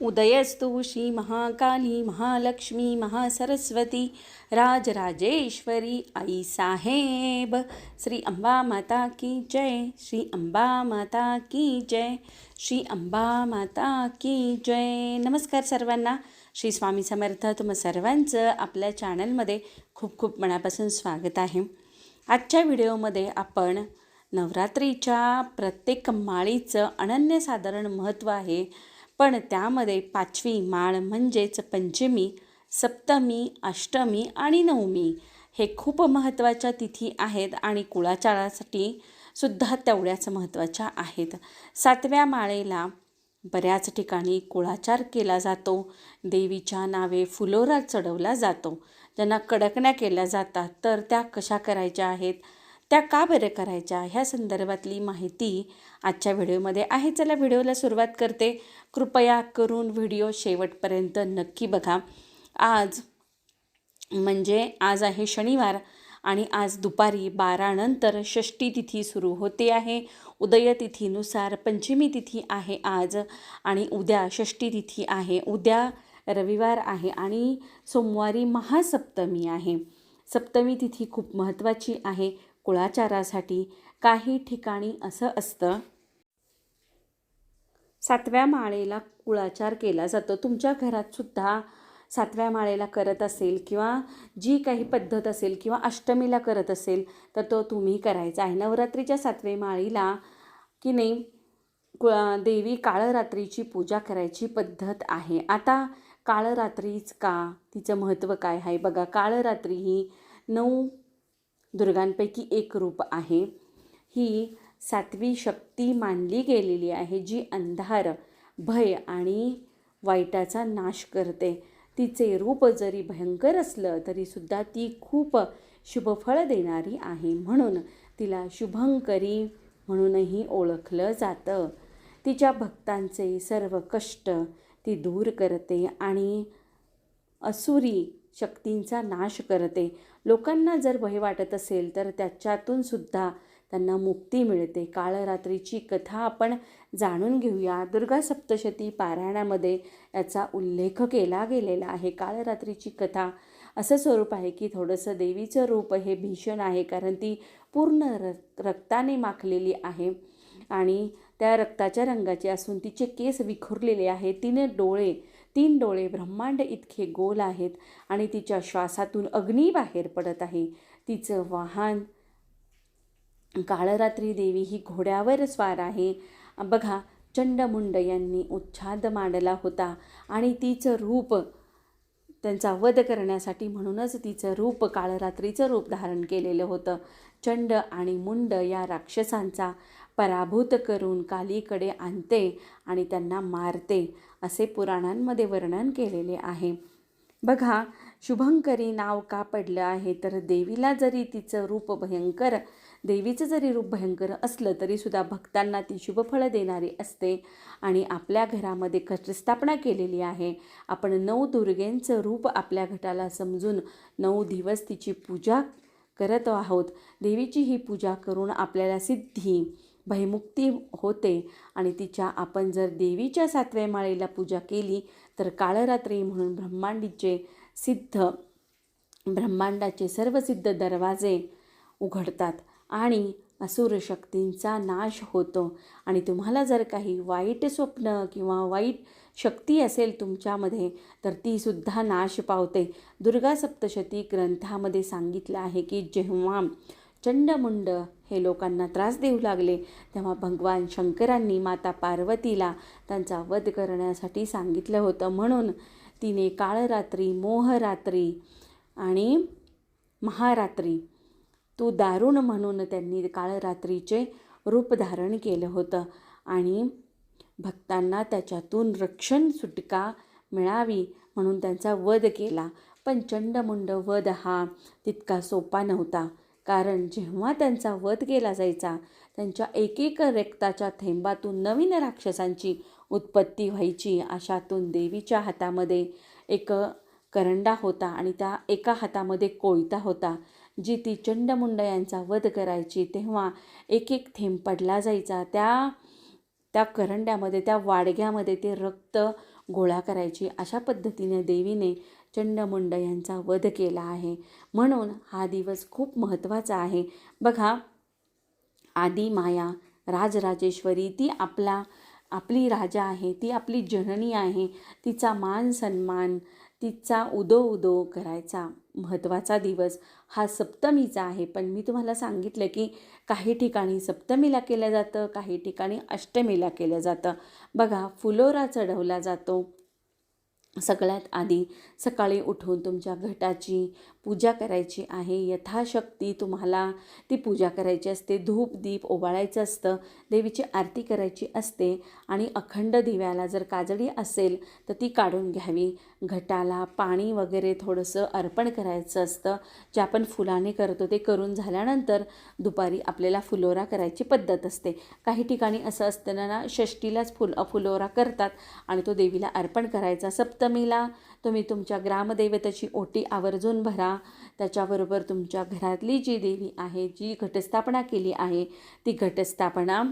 उदयस्तु श्री महाकाली महालक्ष्मी महासरस्वती राजराजेश्वरी आई साहेब श्री अंबा माता की जय श्री अंबा माता की जय श्री अंबा माता की जय। नमस्कार सर्वांना श्री स्वामी समर्थ तुम्हा सर्वांचं आपल्या चॅनलमध्ये खूप खूप मनापासून स्वागत आहे. आजच्या व्हिडिओमध्ये आपण नवरात्रीच्या प्रत्येक माळीचं अनन्यसाधारण महत्त्व आहे. पण त्यामध्ये पाचवी माळ म्हणजेच पंचमी सप्तमी अष्टमी आणि नवमी हे खूप महत्त्वाच्या तिथी आहेत आणि कुळाचारासाठी सुद्धा तेवढ्याच महत्त्वाच्या आहेत. सातव्या माळेला बऱ्याच ठिकाणी कुळाचार केला जातो. देवीच्या नावे फुलोरा चढवला जातो. ज्यांना कडकण्या केल्या जातात तर त्या कशा करायच्या आहेत? त्या का बरं करायच्या? ह्या संदर्भातली माहिती आजच्या व्हिडिओमध्ये आहे. चला व्हिडिओला सुरुवात करते. कृपया करून व्हिडिओ शेवटपर्यंत नक्की बघा. आज म्हणजे आज आहे शनिवार आणि आज दुपारी बारानंतर षष्टी तिथी सुरू होते आहे. उदय तिथीनुसार पंचमी तिथी आहे आज आणि उद्या षष्टी तिथी आहे. उद्या रविवार आहे आणि सोमवारी महासप्तमी आहे. सप्तमी तिथी खूप महत्त्वाची आहे. कुळाचारासाठी काही ठिकाणी असं असतं. सातव्या माळेला कुळाचार केला जातो. तुमच्या घरातसुद्धा सातव्या माळेला करत असेल किंवा जी काही पद्धत असेल किंवा अष्टमीला करत असेल तर तो तुम्ही करायचा आहे. नवरात्रीच्या सातवे माळीला की नाही कु देवी काळरात्रीची पूजा करायची पद्धत आहे. आता काळरात्रीच का? तिचं महत्त्व काय आहे? बघा काळरात्री ही नऊ दुर्गांपैकी एक रूप आहे. ही सातवी शक्ती मानली गेलेली आहे जी अंधार भय आणि वाईटाचा नाश करते. तिचे रूप जरी भयंकर असलं तरीसुद्धा ती खूप शुभफळ देणारी आहे. म्हणून तिला शुभंकरी म्हणूनही ओळखलं जातं. तिच्या भक्तांचे सर्व कष्ट ती दूर करते आणि असुरी शक्तींचा नाश करते. लोकांना जर भय वाटत असेल तर त्याच्यातून सुद्धा त्यांना मुक्ती मिळते. काळरात्रीची कथा आपण जाणून घेऊया. दुर्गा सप्तशती पारायणामध्ये याचा उल्लेख केला गेलेला आहे. काळरात्रीची कथा असं स्वरूप आहे की थोडंसं देवीचं रूप हे भीषण आहे कारण ती पूर्ण र रक्ताने माखलेली आहे आणि त्या रक्ताच्या रंगाचे असून तिचे केस विखुरलेले आहे. तिने डोळे तीन डोळे ब्रह्मांड इतके गोल आहेत आणि तिच्या श्वासातून अग्नी बाहेर पडत आहे. तिचं वाहन काळरात्री देवी ही घोड्यावर स्वार आहे. बघा चंडमुंड यांनी उच्छाद मांडला होता आणि तिचं रूप त्यांचा वध करण्यासाठी म्हणूनच तिचं रूप काळरात्रीचं रूप धारण केलेलं होतं. चंड आणि मुंड या राक्षसांचा पराभूत करून कालीकडे आणते आणि त्यांना मारते असे पुराणांमध्ये वर्णन केलेले आहे. बघा शुभंकरी नाव का पडलं आहे? तर देवीला जरी तिचं रूप भयंकर देवीचं जरी रूप भयंकर असलं तरीसुद्धा भक्तांना ती शुभफळं देणारी असते. आणि आपल्या घरामध्ये घटस्थापना केलेली आहे. आपण नऊ दुर्गेंचं रूप आपल्या घटाला समजून नऊ दिवस तिची पूजा करत आहोत. देवीची ही पूजा करून आपल्याला सिद्धी भयमुक्ती होते. आणि तिच्या आपण जर देवीच्या सातव्या माळेला पूजा केली तर काळरात्री म्हणून ब्रह्मांडीचे सिद्ध ब्रह्मांडाचे सर्व सिद्ध दरवाजे उघडतात आणि असुर शक्तींचा नाश होतो. आणि तुम्हाला जर काही वाईट स्वप्न किंवा वाईट शक्ती असेल तुमच्यामध्ये तर तीसुद्धा नाश पावते. दुर्गा सप्तशती ग्रंथामध्ये सांगितलं आहे की जेव्हा चंडमुंड हे लोकांना त्रास देऊ लागले. तेव्हा भगवान शंकरांनी माता पार्वतीला त्यांचा वध करण्यासाठी सांगितलं होतं. म्हणून तिने काळरात्री मोहरात्री आणि महारात्री तू दारुण म्हणून त्यांनी काळरात्रीचे रूप धारण केलं होतं आणि भक्तांना त्याच्यातून रक्षण सुटका मिळावी म्हणून त्यांचा वध केला. पण चंडमुंड वध हा तितका सोपा नव्हता. कारण जेव्हा त्यांचा वध केला जायचा त्यांच्या एकेक रक्ताच्या थेंबातून नवीन राक्षसांची उत्पत्ती व्हायची. अशातून देवीच्या हातामध्ये एक करंडा होता आणि त्या एका हातामध्ये कोयता होता जी ती चंडमुंड यांचा वध करायची. तेव्हा एक एक थेंब पडला जायचा. त्या त्या करंड्यामध्ये त्या वाडग्यामध्ये ते रक्त गोळा करायची अशा पद्धतीने देवीने चंडमुंड यांचा वध केला आहे. म्हणून हा दिवस खूप महत्त्वाचा आहे. बघा आदी माया राजराजेश्वरी ती आपला आपली राजा आहे ती आपली जननी आहे तिचा मान सन्मान तिचा उदो उदो करायचा महत्त्वाचा दिवस हा सप्तमीचा आहे. पण मी तुम्हाला सांगितलं की काही ठिकाणी सप्तमीला केलं जातं काही ठिकाणी अष्टमीला केलं जातं. बघा फुलोरा चढवला जातो. सगळ्यात आधी सकाळी उठून तुमच्या घटाची पूजा करायची आहे. यथाशक्ती तुम्हाला ती पूजा करायची असते. धूप दीप ओवाळायचं असतं. देवीची आरती करायची असते. आणि अखंड दिव्याला जर काजळी असेल तर ती काढून घ्यावी. घटाला पाणी वगैरे थोडंसं अर्पण करायचं असतं. जे आपण फुलाने करतो ते करून झाल्यानंतर दुपारी आपल्याला फुलोरा करायची पद्धत असते. काही ठिकाणी असं असतं ना षष्टीलाच फुल फुलोरा करतात आणि तो देवीला अर्पण करायचा. सप्तमीला तुम्ही तुमच्या ग्रामदेवतेची ओटी आवर्जून भरा. त्याच्याबरोबर तुमच्या घरातली जी देवी आहे जी घटस्थापना केली आहे ती घटस्थापना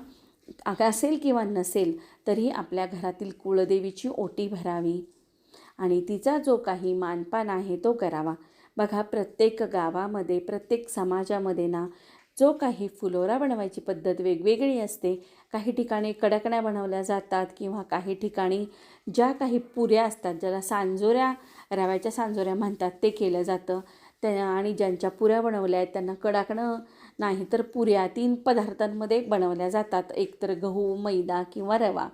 असेल किंवा नसेल तरी आपल्या घरातील कुळदेवीची ओटी भरावी. आणि तिचा जो काही मानपान आहे तो करावा. बघा प्रत्येक गावामध्ये प्रत्येक समाजामध्ये ना जो काही फुलोरा बनवायची पद्धत वेगवेगळी असते. काही ठिकाणी कडकण्या बनवल्या जातात किंवा काही ठिकाणी ज्या काही पुऱ्या असतात ज्याला सांजोऱ्या रव्याच्या सांजोऱ्या म्हणतात ते केलं जातं. त्या आणि ज्यांच्या पुऱ्या बनवल्या आहेत त्यांना कडाकणं नाही तर पुऱ्या तीन पदार्थांमध्ये बनवल्या जातात. एकतर गहू मैदा किंवा रवा.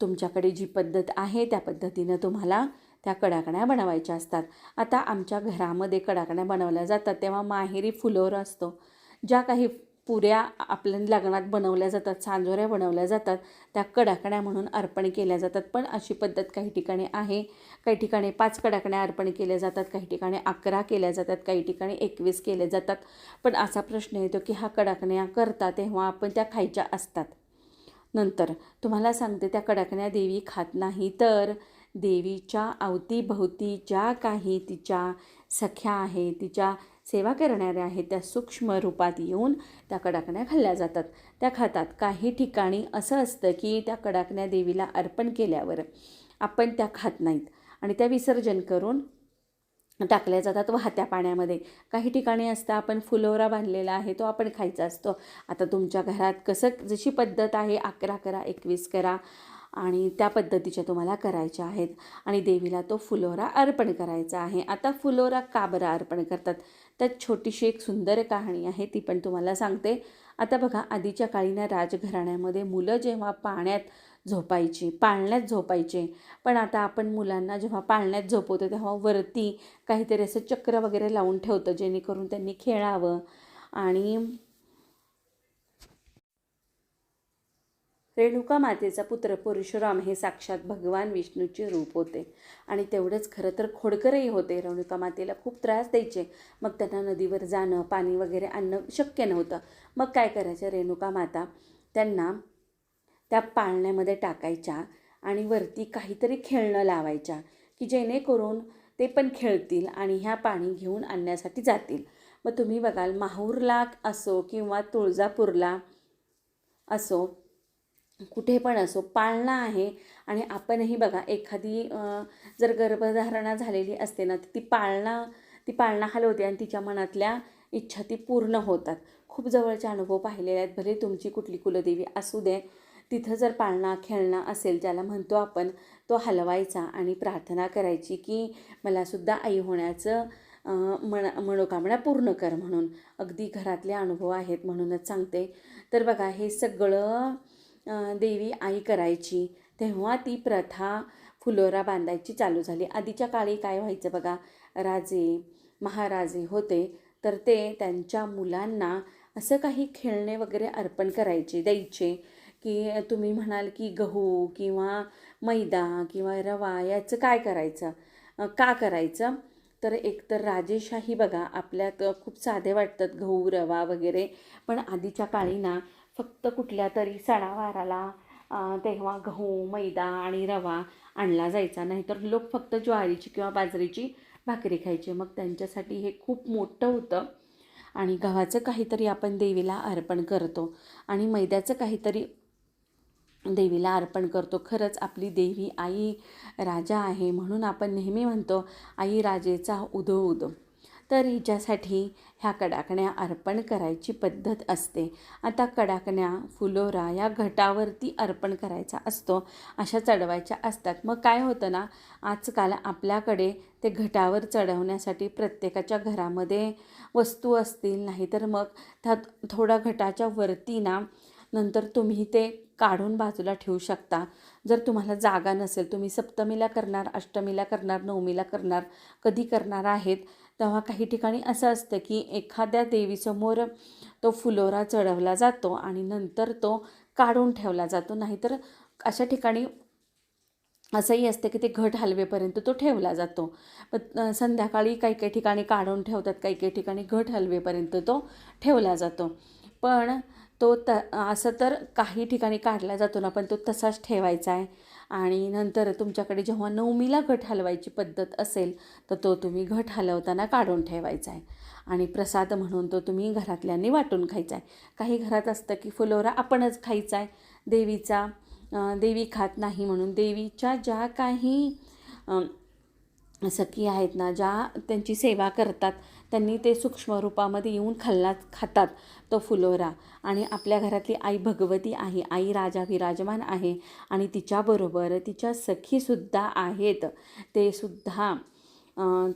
तुमच्याकडे जी पद्धत आहे त्या पद्धतीनं तुम्हाला त्या कडाकण्या बनवायच्या असतात. आता आमच्या घरामध्ये कडाकण्या बनवल्या जातात तेव्हा माहेरी फुलोर असतो. ज्या काही पुऱ्या आपल्या लग्नात बनवल्या जातात सांजोऱ्या बनवल्या जातात त्या कडाकण्या म्हणून अर्पण केल्या जातात. पण अशी पद्धत काही ठिकाणी आहे. काही ठिकाणी पाच कडाकण्या अर्पण केल्या जातात काही ठिकाणी अकरा केल्या जातात काही ठिकाणी एकवीस केल्या जातात. पण असा प्रश्न येतो की हा कडाकण्या करता तेव्हा आपण त्या खायच्या असतात. नंतर तुम्हाला सांगते त्या कडाकण्या देवी खात नाही तर देवीच्या अवतीभोवती ज्या काही तिच्या सख्या आहे तिच्या सेवा करणाऱ्या आहेत त्या सूक्ष्म रूपात येऊन त्या कडाकण्या खाल्ल्या जातात. त्या खातात. काही ठिकाणी असं असतं की त्या कडाकण्या देवीला अर्पण केल्यावर आपण त्या खात नाहीत आणि त्या विसर्जन करून टाकल्या जातात वाहत्या पाण्यामध्ये. काही ठिकाणी असतं आपण फुलोरा बांधलेला आहे तो आपण खायचा असतो. आता तुमच्या घरात कसं जशी पद्धत आहे अकरा करा एकवीस करा आणि त्या पद्धतीच्या तुम्हाला करायच्या आहेत. आणि देवीला तो फुलोरा अर्पण करायचा आहे. आता फुलोरा का बरं अर्पण करतात? त्यात छोटीशी एक सुंदर कहाणी आहे ती पण तुम्हाला सांगते. आता बघा आधीच्या काळी ना राजघराण्यामध्ये मुलं जेव्हा पाण्यात झोपायची पाळण्यात झोपायचे पण आता आपण मुलांना जेव्हा पाळण्यात झोपवतो तेव्हा वरती काहीतरी असं चक्र वगैरे लावून ठेवतं जेणेकरून त्यांनी खेळावं. आणि रेणुका मातेचा पुत्र परशुराम हे साक्षात भगवान विष्णूचे रूप होते. आणि तेवढंच खरं तर खोडकरही होते. रेणुका मातेला खूप त्रास द्यायचे. मग त्यांना नदीवर जाणं पाणी वगैरे आणणं शक्य नव्हतं. मग काय करायचं? रेणुका माता त्यांना त्या पाळण्यामध्ये टाकायच्या आणि वरती काहीतरी खेळणं लावायच्या की जेणेकरून ते पण खेळतील आणि ह्या पाणी घेऊन आणण्यासाठी जातील. मग तुम्ही बघाल माहूरला असो किंवा तुळजापूरला असो कुठे पण असो पाळणा आहे. आणि आपणही बघा एखादी जर गर्भधारणा झालेली असते ना ती पाळणा ती पाळणा हलवते आणि तिच्या मनातल्या इच्छा ती पूर्ण होतात. खूप जवळचे अनुभव पाहिलेले आहेत. भले तुमची कुठली कुलदेवी असू दे तिथं जर पाळणा खेळणा असेल ज्याला म्हणतो आपण तो हलवायचा आणि प्रार्थना करायची की मलासुद्धा आई होण्याचं मन मनोकामना पूर्ण कर म्हणून. अगदी घरातले अनुभव आहेत म्हणूनच सांगते. तर बघा हे सगळं देवी आई करायची तेव्हा ती प्रथा फुलोरा बांधायची चालू झाली. आधीच्या काळी काय व्हायचं बघा राजे महाराजे होते तर ते त्यांच्या मुलांना असं काही खेळणे वगैरे अर्पण करायचे द्यायचे की तुम्ही म्हणाल की गहू किंवा मैदा किंवा रवा याचं काय करायचं? का करायचं? तर एकतर राजेशाही बघा आपल्यात खूप साधे वाटतात गहू रवा वगैरे पण आधीच्या काळी ना फक्त कुठल्या तरी सणावाराला तेव्हा गहू मैदा आणि रवा आणला जायचा. नाहीतर लोक फक्त ज्वारीची किंवा बाजरीची भाकरी खायचे. मग त्यांच्यासाठी हे खूप मोठं होतं. आणि गव्हाचं काहीतरी आपण देवीला अर्पण करतो आणि मैद्याचं काहीतरी देवीला अर्पण करतो. खरंच आपली देवी आई राजा आहे म्हणून आपण नेहमी म्हणतो आई राजेचा उदो उदो तर हिच्यासाठी ह्या कडाकण्या अर्पण करायची पद्धत असते. आता कडाकण्या फुलोरा या घटावरती अर्पण करायचा असतो. अशा चढवायच्या असतात. मग काय होतं ना आजकाल आपल्याकडे ते घटावर चढवण्यासाठी प्रत्येकाच्या घरामध्ये वस्तू असतील नाही तर मग त्यात थोडा घटाच्या वरती ना नंतर तुम्ही ते काढून बाजूला ठेवू शकता. जर तुम्हाला जागा नसेल तुम्ही सप्तमीला करणार अष्टमीला करणार नवमीला करणार कधी करणार आहेत तेव्हा काही ठिकाणी असं असतं की एखाद्या देवीसमोर तो फुलोरा चढवला जातो आणि नंतर तो काढून ठेवला जातो. नाहीतर अशा ठिकाणी असंही असतं की ते घट हलवेपर्यंत तो ठेवला जातो. पण संध्याकाळी काही काही ठिकाणी काढून ठेवतात काही काही ठिकाणी घट हलवेपर्यंत तो ठेवला जातो. पण तो त असं तर काही ठिकाणी काढला जातो ना पण तो तसाच ठेवायचा आहे. आणि नंतर तुमच्याकडे जेव्हा नवमीला घट हलवायची पद्धत असेल तर तो तुम्ही घट हलवताना काढून ठेवायचा आहे. आणि प्रसाद म्हणून तो तुम्ही घरातल्यांनी वाटून खायचा आहे. काही घरात असतं की फुलोरा आपणच खायचा आहे. देवीचा देवी खात नाही म्हणून देवीच्या ज्या काही सखी आहेत ना ज्या त्यांची सेवा करतात त्यांनी ते सूक्ष्म रूपामध्ये येऊन खाल्ला खातात तो फुलोरा. आणि आपल्या घरातली आई भगवती आहे. आई राजा विराजमान आहे. आणि तिच्याबरोबर तिच्या सखीसुद्धा आहेत. ते सुद्धा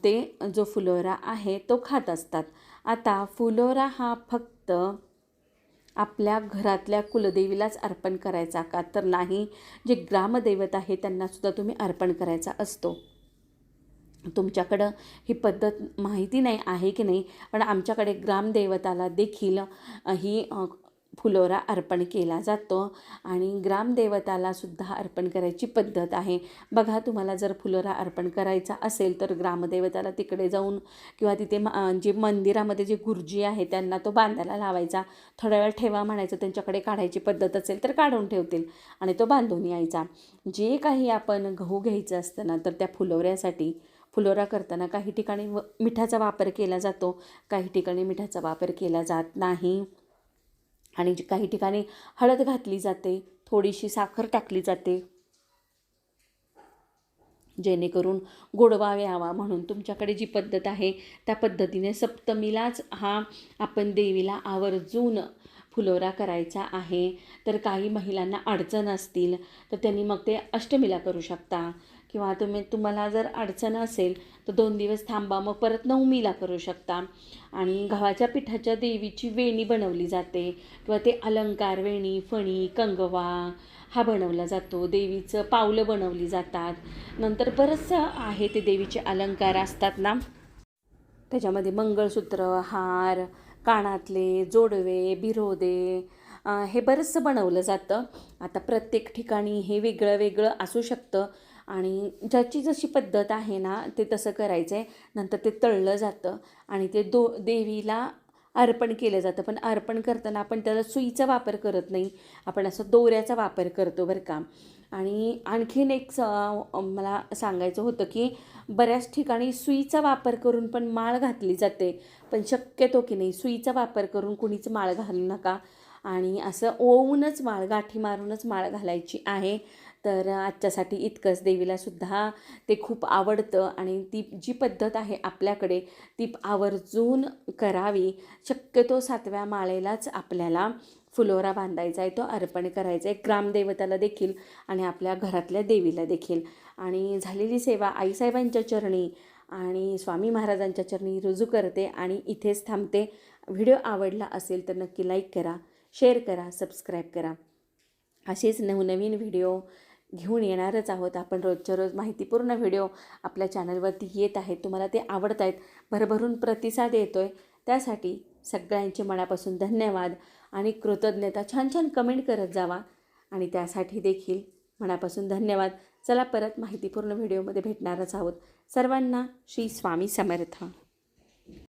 ते जो फुलोरा आहे तो खात असतात. आता फुलोरा हा फक्त आपल्या घरातल्या कुलदेवीलाच अर्पण करायचा का? तर नाही. जे ग्रामदैवत आहे त्यांनासुद्धा तुम्ही अर्पण करायचा असतो. तुमच्याकडं ही पद्धत माहिती नाही आहे की नाही? पण आमच्याकडे ग्रामदेवताला देखील ही फुलोरा अर्पण केला जातो आणि ग्रामदेवताला सुद्धा अर्पण करायची पद्धत आहे. बघा तुम्हाला जर फुलोरा अर्पण करायचा असेल तर ग्रामदेवताला तिकडे जाऊन किंवा तिथे जे मंदिरामध्ये जे गुरुजी आहे त्यांना तो बांधायला लावायचा. थोड्या वेळ ठेवा म्हणायचं त्यांच्याकडे काढायची पद्धत असेल तर काढून ठेवतील आणि तो बांधून यायचा. जे काही आपण गहू घ्यायचं असतं ना तर त्या फुलोऱ्यासाठी फुलोरा करताना काही ठिकाणी व मिठाचा वापर केला जातो काही ठिकाणी मिठाचा वापर केला जात नाही. आणि काही ठिकाणी हळद घातली जाते थोडीशी साखर टाकली जाते. जेणेकरून गोडवा यावा म्हणून तुमच्याकडे जी पद्धत आहे त्या पद्धतीने सप्तमीलाच हा आपण देवीला आवर्जून फुलोरा करायचा आहे. तर काही महिलांना अडचण असतील तर त्यांनी मग ते अष्टमीला करू शकता. किंवा तुम्ही तुम्हाला जर अडचण असेल तर दोन दिवस थांबा मग परत नवमीला करू शकता. आणि गव्हाच्या पिठाच्या देवीची वेणी बनवली जाते. किंवा ते अलंकार वेणी फणी कंगवा हा बनवला जातो. देवीचं पावलं बनवली जातात. नंतर बरंचसं आहे ते देवीचे अलंकार असतात ना. त्याच्यामध्ये मंगळसूत्र हार कानातले जोडवे बिरोदे हे बरंचसं बनवलं जातं. आता प्रत्येक ठिकाणी हे वेगळं वेगळं असू शकतं. आणि ज्याची जशी पद्धत आहे ना ते तसं करायचं आहे नंतर ते तळलं जातं आणि ते दो देवीला अर्पण केलं जातं. पण अर्पण करताना आपण त्याला सुईचा वापर करत नाही. आपण असं दोऱ्याचा वापर करतो बरं का. आणि आणखीन एक स मला सांगायचं होतं की बऱ्याच ठिकाणी सुईचा वापर करून पण माळ घातली जाते. पण शक्यतो की नाही सुईचा वापर करून कुणीच माळ घालू नका. आणि असं ओवूनच माळ गाठी मारूनच माळ घालायची आहे. तर आजच्यासाठी इतकंच. देवीलासुद्धा ते खूप आवडतं आणि ती जी पद्धत आहे आपल्याकडे ती आवर्जून करावी. शक्यतो सातव्या माळेलाच आपल्याला फुलोरा बांधायचा आहे तो अर्पण करायचा आहे. ग्रामदेवताला देखील आणि आपल्या घरातल्या देवीला देखील. आणि झालेली सेवा आईसाहेबांच्या चरणी आणि स्वामी महाराजांच्या चरणी रुजू करते आणि इथेच थांबते. व्हिडिओ आवडला असेल तर नक्की लाईक करा शेअर करा सबस्क्राईब करा. असेच नवनवीन व्हिडिओ घेऊन येणारच आहोत. आपण रोजच्या रोज माहितीपूर्ण व्हिडिओ आपल्या चॅनलवरती येत आहेत. तुम्हाला ते आवडत आहेत भरभरून प्रतिसाद येतो आहे त्यासाठी सगळ्यांचे मनापासून धन्यवाद आणि कृतज्ञता छान छान कमेंट करत जावा. आणि त्यासाठी देखील मनापासून धन्यवाद. चला परत माहितीपूर्ण व्हिडिओमध्ये भेटणारच आहोत. सर्वांना श्री स्वामी समर्थ.